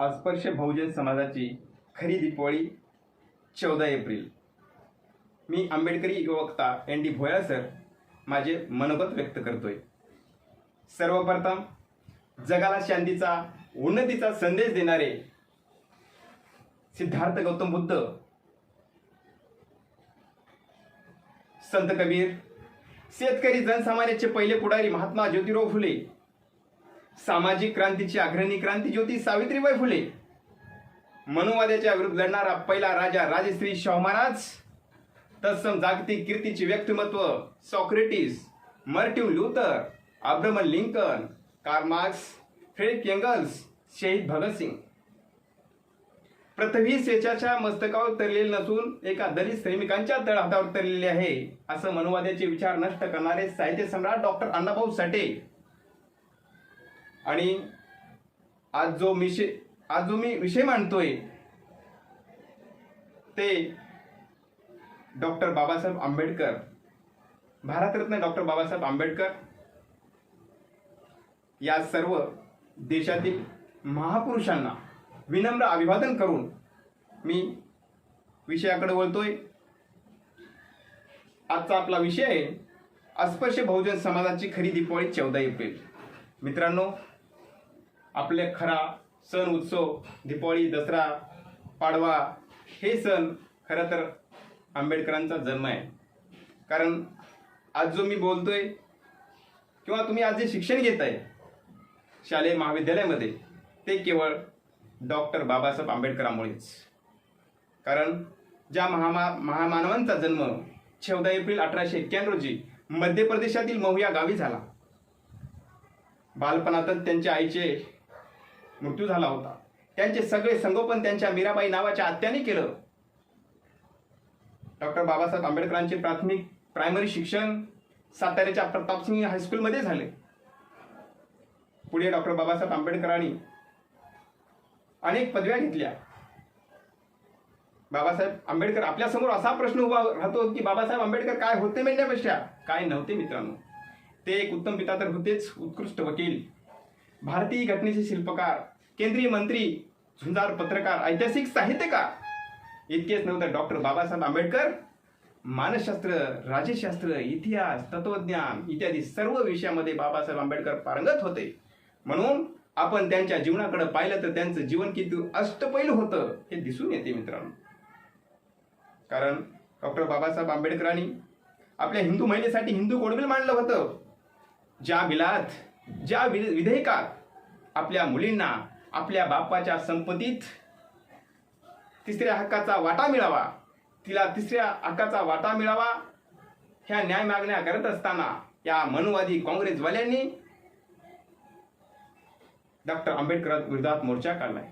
अस्पर्श बहुजन समाजाची खरी दीपावली चौदा एप्रिल. मी आंबेडकरी युवक्ता एन डी भोया सर माझे मनोगत व्यक्त करतोय. सर्वप्रथम जगाला शांतीचा उन्नतीचा संदेश देणारे सिद्धार्थ गौतम बुद्ध संत कबीर शेतकरी जनसामान्याचे पहिले पुढारी महात्मा ज्योतिराव फुले सामाजिक क्रांतीची अग्रणी क्रांती ज्योती सावित्रीबाई फुले. मनुवाद्याच्या विरुद्ध लढणारा पहिला राजा राजश्री शाहू महाराज. तत्सम जागतिक कीर्तीचे व्यक्तिमत्व Socrates Martin Luther Abraham Lincoln Karl Marx Marx Engels शहीद भगतसिंग पृथ्वी स्वेच्छाच्या मस्तकावर तरलेले नसून एका दलित सैनिकांच्या तळहातावर तरलेले आहे असं मनुवाद्याचे विचार नष्ट करणारे साहित्य सम्राट डॉक्टर अण्णाभाऊ साठे आणि आज जो विषय आज जो मी विषय मांडतोय ते डॉक्टर बाबासाहेब आंबेडकर भारतरत्न डॉक्टर बाबासाहेब आंबेडकर या सर्व देशातील महापुरुषांना विनम्र अभिवादन करून मी विषयाकडे वळतोय. आजचा आपला विषय आहे अस्पृश्य बहुजन समाजाची खरी दीपावळी चौदा एप्रिल. मित्रांनो आपले खरा सण उत्सव दीपावळी दसरा पाडवा हे सण खरं तर आंबेडकरांचा जन्म आहे. कारण आज जो मी बोलतोय किंवा तुम्ही आज जे शिक्षण घेत आहे शालेय महाविद्यालयामध्ये ते केवळ डॉक्टर बाबासाहेब आंबेडकरांमुळेच. कारण ज्या महामा महामानवांचा जन्म चौदा एप्रिल अठराशे एक्क्याण्णव रोजी मध्य प्रदेशातील महुया गावी झाला. बालपणातच त्यांच्या आईचे मृत्यू झाला होता. त्यांचे सगळे संगोपन त्यांच्या मीराबाई नावाच्या आत्याने केलं. डॉक्टर बाबासाहेब आंबेडकरांचे प्राथमिक प्रायमरी शिक्षण साताऱ्याच्या प्रतापसिंग हायस्कूलमध्ये झाले. पुढे डॉक्टर बाबासाहेब आंबेडकरांनी अनेक पदव्या घेतल्या. बाबासाहेब आंबेडकर आपल्यासमोर असा प्रश्न उभा राहतो की बाबासाहेब आंबेडकर काय होते म्हणण्यापेक्षा? काय नव्हते मित्रांनो. ते एक उत्तम पिता तर होतेच उत्कृष्ट वकील. भारतीय घटनेचे शिल्पकार केंद्रीय मंत्री झुंजार पत्रकार ऐतिहासिक साहित्यकार. इतकेच नव्हतं डॉक्टर बाबासाहेब आंबेडकर मानसशास्त्र राज्यशास्त्र इतिहास तत्वज्ञान इत्यादी सर्व विषयामध्ये बाबासाहेब आंबेडकर पारंगत होते. म्हणून आपण त्यांच्या जीवनाकडे पाहिलं तर त्यांचं जीवन किती अष्टपैलू होतं हे दिसून येते मित्रांनो. कारण डॉक्टर बाबासाहेब आंबेडकरांनी आपल्या हिंदू महिलेसाठी हिंदू कोडबिल मांडलं होतं. ज्या बिलात ज्या वि- विधेयकात आपल्या मुलींना आपल्या बापाच्या संपत्तीत तिसऱ्या हक्काचा वाटा मिळावा तिला तिसऱ्या हक्काचा वाटा मिळावा ह्या न्याय मागण्या करत असताना या मनुवादी काँग्रेसवाल्यांनी डॉक्टर आंबेडकर विरोधात मोर्चा काढलाय.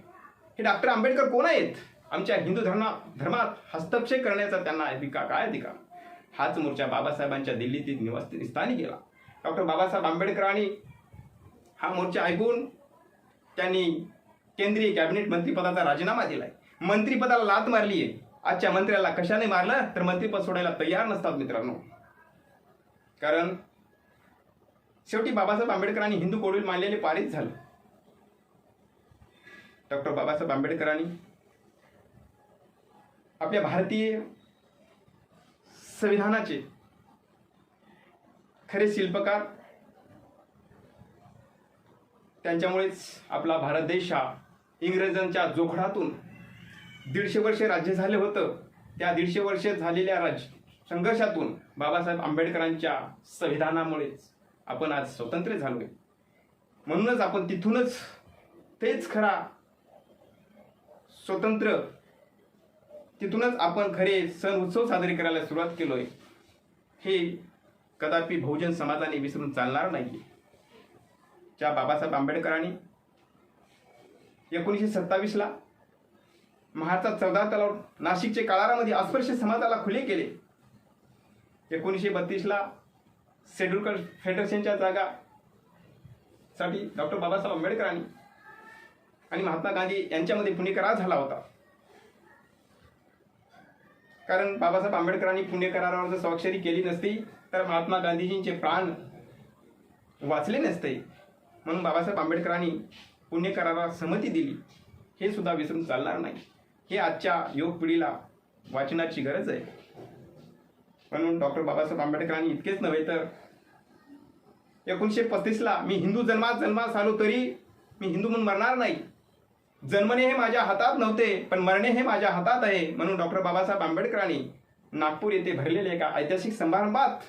हे डॉक्टर आंबेडकर कोण आहेत? आमच्या हिंदू धर्मा धर्मात हस्तक्षेप करण्याचा त्यांना अधिकार काय अधिकार? हाच मोर्चा बाबासाहेबांच्या दिल्लीतील निवासस्थानी गेला. डॉक्टर बाबासाहेब आंबेडकरांनी हा मोर्चा ऐकून त्यांनी केंद्रीय कॅबिनेट मंत्रिपदाचा राजीनामा दिलाय. मंत्रिपदाला लात मारली आहे आजच्या मंत्र्याला कशाने मारलं? तर मंत्रिपद सोडायला तयार नसतात मित्रांनो. कारण शेवटी बाबासाहेब आंबेडकरांनी हिंदू कोडविल मानलेले पारित झाले. डॉक्टर बाबासाहेब आंबेडकरांनी आपल्या भारतीय संविधानाचे खरे शिल्पकार त्यांच्यामुळेच आपला भारत देश हा इंग्रजांच्या जोखडातून दीडशे वर्षे राज्य झाले होतं. त्या दीडशे वर्षे झालेल्या राज संघर्षातून बाबासाहेब आंबेडकरांच्या संविधानामुळेच आपण आज स्वतंत्र झालो आहे म्हणूनच आपण तिथूनच तेच खरा स्वतंत्र तिथूनच आपण खरे सण उत्सव साजरे करायला सुरुवात केलोय. हे कदापि बहुजन समाजाने विसरून चालणार नाही ज्या बाबासाहेब आंबेडकरांनी एकोणीसशे सत्तावीसला महाराजा चौदा तलाव नाशिकचे काळारामध्ये अस्पृश्य समाजाला खुले केले. एकोणीसशे बत्तीसला शेड्युलकर फेडरेशनच्या जागा साठी डॉक्टर बाबासाहेब आंबेडकरांनी आणि महात्मा गांधी यांच्यामध्ये पुणेकरार झाला होता. कारण बाबासाहेब आंबेडकरांनी पुणेकरारावर जर स्वाक्षरी केली नसती तर महात्मा गांधीजींचे प्राण वाचले नसते. म्हणून बाबासाहेब आंबेडकरांनी पुणे कराराला संमती दिली. हे सुद्धा विसरून चालणार नाही. हे आजच्या योग पिढीला वाचनाची गरज आहे. म्हणून डॉक्टर बाबासाहेब आंबेडकरांनी इतकेच नव्हे तर एकोणीसशे पस्तीसला मी हिंदू जन्मात जन्मास आलो तरी मी हिंदू म्हणून मरणार नाही. जन्मणे हे माझ्या हातात नव्हते पण मरणे हे माझ्या हातात आहे म्हणून डॉक्टर बाबासाहेब आंबेडकरांनी नागपूर येथे भरलेल्या एका ऐतिहासिक समारंभात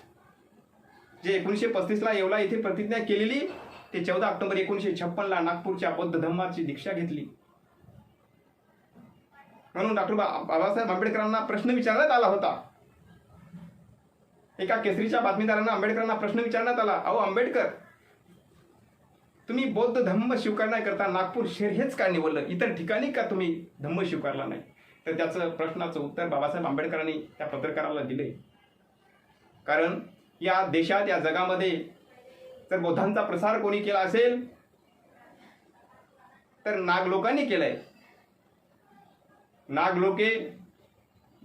जे एकोणीसशे पस्तीसला येवला येथे प्रतिज्ञा केलेली ते चौदा ऑक्टोबर एकोणीसशे छप्पनला नागपूरच्या बौद्ध धम्माची दीक्षा घेतली. म्हणून डॉक्टर बा बाबासाहेब आंबेडकरांना प्रश्न विचारण्यात आला होता. एका केसरीच्या बातमीदारांना आंबेडकरांना प्रश्न विचारण्यात आला अहो आंबेडकर तुम्ही बौद्ध धम्म स्वीकारण्याकरता नागपूर शहर हेच का निवडलं? इतर ठिकाणी का तुम्ही धम्म स्वीकारला नाही? तर त्याचं प्रश्नाचं उत्तर बाबासाहेब आंबेडकरांनी त्या पत्रकाराला दिले. कारण या देशात या जगामध्ये तर बौद्धांचा प्रसार कोणी केला असेल? तर नाग लोकांनी केलाय. नाग लोके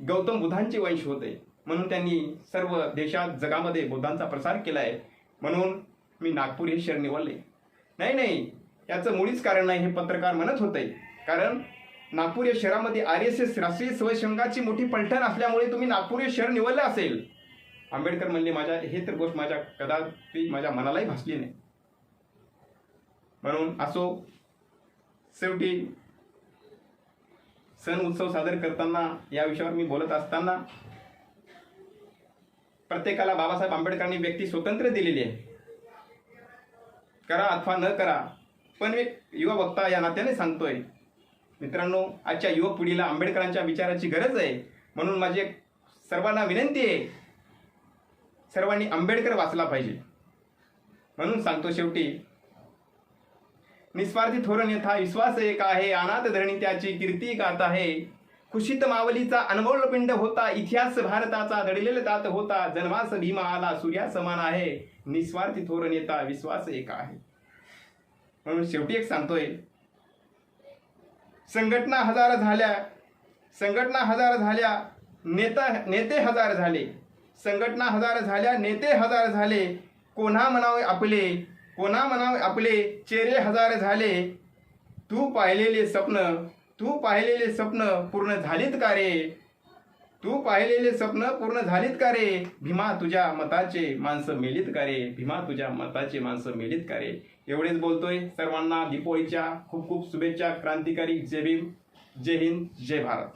गौतम बुद्धांचे वंश होते. म्हणून त्यांनी सर्व देशात जगामध्ये बुद्धांचा प्रसार केलाय. म्हणून मी नागपूर हे शहर निवडले. नाही नाही. याचं मुळीच कारण नाही हे पत्रकार म्हणत होते. कारण नागपूर या शहरामध्ये आर एस एस राष्ट्रीय स्वयंसंघाची मोठी पलटण असल्यामुळे तुम्ही नागपूर हे शहर निवडलं असेल. आंबेडकर म्हणले माझ्या हे तर गोष्ट माझ्या कदापि माझ्या मनालाही भासली नाही. म्हणून असो शेवटी सण उत्सव सादर करताना या विषयावर मी बोलत असताना प्रत्येकाला बाबासाहेब आंबेडकरांनी व्यक्ती स्वतंत्र दिलेली आहे. करा अथवा न करा पण एक युवा वक्ता या नात्याने सांगतोय मित्रांनो आजच्या युवक पिढीला आंबेडकरांच्या विचाराची गरज आहे. म्हणून माझी एक सर्वांना विनंती आहे सर्वांनी आंबेडकर वाचला पाहिजे. म्हणून सांगतो शेवटी निस्वार्थी थोरण यथा विश्वास एक आहे अनाथ धरणी त्याची कीर्ती गात आहे. खुशीत मावलीचा अनमोल पिंड होता इतिहास भारताचा दडलेला दात होता जन्मास भीमा आला सूर्या समान आहे. निस्वार्थी थोरण येता विश्वास एक आहे. म्हणून शेवटी एक सांगतोय संघटना हजार झाल्या संघटना हजार झाल्या नेता नेते हजार झाले. संघटना हजार झाल्या नेते हजार झाले कोणा म्हणावे आपले कोणा म्हणावे आपले चेहरे हजार झाले. तू पाहिलेले स्वप्न तू पाहिलेले स्वप्न पूर्ण झालीत का रे? तू पाहिलेले स्वप्न पूर्ण झालीत का रे? भीमा तुझ्या मताचे माणसं मेलीत का रे? भीमा तुझ्या मताचे माणसं मेलीत का रे? एवढेच बोलतोय सर्वांना दीपोळीच्या खूप खूप शुभेच्छा क्रांतिकारी जय भीम जय हिंद जय भारत.